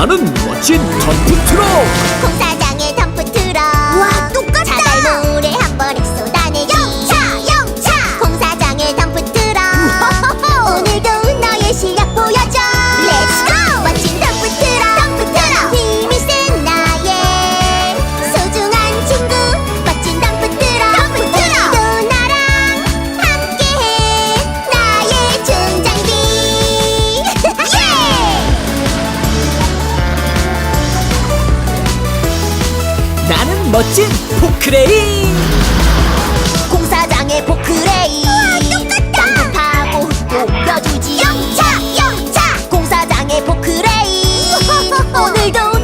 나는 멋진 덤프트럭 나는 멋진 포크레인. 공사장의 포크레인. 영차 영차. 공사장의 포크레인. 오늘도